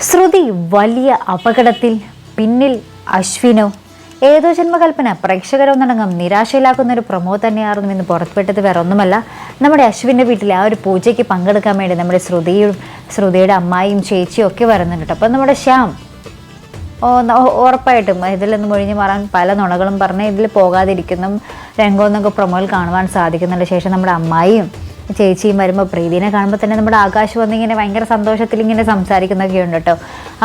ശ്രുതി വലിയ അപകടത്തിൽ പിന്നിൽ അശ്വിനോ? ഏതോ ജന്മകൽപ്പന. പ്രേക്ഷകരൊന്നടങ്കം നിരാശയിലാക്കുന്ന ഒരു പ്രമോ തന്നെയായിരുന്നു ഇന്ന് പുറത്തുവിട്ടത്. വേറെ ഒന്നുമല്ല നമ്മുടെ അശ്വിന്റെ വീട്ടിലെ ആ ഒരു പൂജയ്ക്ക് പങ്കെടുക്കാൻ വേണ്ടി നമ്മുടെ ശ്രുതിയും ശ്രുതിയുടെ അമ്മായിയും ചേച്ചിയും ഒക്കെ വരുന്നുണ്ട് അപ്പം നമ്മുടെ ശ്യാം ഓ ഉറപ്പായിട്ടും ഇതിൽ നിന്ന് മൊഴിഞ്ഞു മാറാൻ പല നുണകളും പറഞ്ഞ് ഇതിൽ പോകാതിരിക്കുന്ന രംഗമെന്നൊക്കെ പ്രൊമോയിൽ കാണുവാൻ സാധിക്കുന്നുണ്ട്. ശേഷം നമ്മുടെ അമ്മായിയും ചേച്ചിയും വരുമ്പോൾ പ്രീതിനെ കാണുമ്പോൾ തന്നെ നമ്മുടെ ആകാശ് വന്നിങ്ങനെ ഭയങ്കര സന്തോഷത്തിൽ ഇങ്ങനെ സംസാരിക്കുന്നൊക്കെ ഉണ്ട് കേട്ടോ.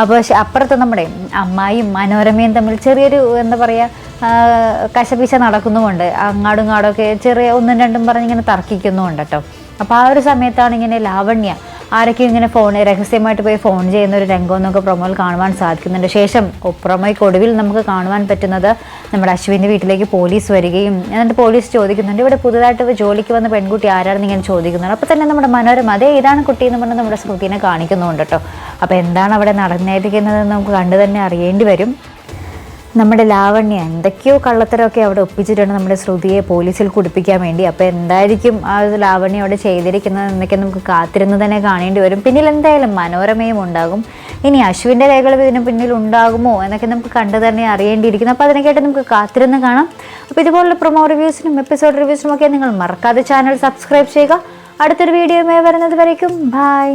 അപ്പോൾ അപ്പുറത്ത് നമ്മുടെ അമ്മായിയും മനോരമയും തമ്മിൽ ചെറിയൊരു എന്താ പറയുക കശപിശ നടക്കുന്നുമുണ്ട്. അങ്ങാടും ഇങ്ങാടും ഒക്കെ ചെറിയ ഒന്നും രണ്ടും പറഞ്ഞിങ്ങനെ തർക്കിക്കുന്നുമുണ്ട് കേട്ടോ. അപ്പോൾ ആ ഒരു സമയത്താണ് ഇങ്ങനെ ലാവണ്യ ആരൊക്കെ ഇങ്ങനെ ഫോൺ രഹസ്യമായിട്ട് പോയി ഫോൺ ചെയ്യുന്ന ഒരു രംഗം എന്നൊക്കെ പ്രൊമോയിൽ കാണുവാൻ സാധിക്കുന്നുണ്ട്. ശേഷം പ്രൊമോയ്ക്ക് ഒടുവിൽ നമുക്ക് കാണുവാൻ പറ്റുന്നത് നമ്മുടെ അശ്വിന്റെ വീട്ടിലേക്ക് പോലീസ് വരികയും എന്നിട്ട് പോലീസ് ചോദിക്കുന്നുണ്ട് ഇവിടെ പുതുതായിട്ട് ജോലിക്ക് വന്ന പെൺകുട്ടി ആരാണെന്ന് ഇങ്ങനെ ചോദിക്കുന്നുണ്ട്. അപ്പോൾ തന്നെ നമ്മുടെ മനോരമ അതേ ഇതാണ് കുട്ടി എന്ന് പറഞ്ഞ് നമ്മുടെ സ്മൃതിനെ കാണിക്കുന്നുണ്ട് കേട്ടോ അപ്പോൾ എന്താണ് അവിടെ നടന്നിരിക്കുന്നതെന്ന് നമുക്ക് കണ്ടു തന്നെ അറിയേണ്ടി വരും. നമ്മുടെ ലാവണ്യ എന്തൊക്കെയോ കള്ളത്തരമൊക്കെ അവിടെ ഒപ്പിച്ചിട്ടുണ്ട് നമ്മുടെ ശ്രുതിയെ പോലീസിൽ കുടിപ്പിക്കാൻ വേണ്ടി. അപ്പോൾ എന്തായിരിക്കും ആ ഒരു ലാവണ്യ അവിടെ ചെയ്തിരിക്കുന്നത് എന്നൊക്കെ നമുക്ക് കാത്തിരുന്ന് തന്നെ കാണേണ്ടി വരും. പിന്നിൽ എന്തായാലും മനോരമയും ഉണ്ടാകും. ഇനി അശ്വിന്റെ കൈകൾ ഇതിന് പിന്നിൽ ഉണ്ടാകുമോ എന്നൊക്കെ നമുക്ക് കണ്ടു തന്നെ അറിയേണ്ടിയിരിക്കുന്നു. അപ്പോൾ അതിനൊക്കെയായിട്ട് നമുക്ക് കാത്തിരുന്ന് കാണാം. അപ്പോൾ ഇതുപോലുള്ള പ്രൊമോ റിവ്യൂസിനും എപ്പിസോഡ് റിവ്യൂസിനും ഒക്കെ നിങ്ങൾ മറക്കാതെ ചാനൽ സബ്സ്ക്രൈബ് ചെയ്യുക. അടുത്തൊരു വീഡിയോയുമായി വരുന്നത് വരയ്ക്കും. ബൈ.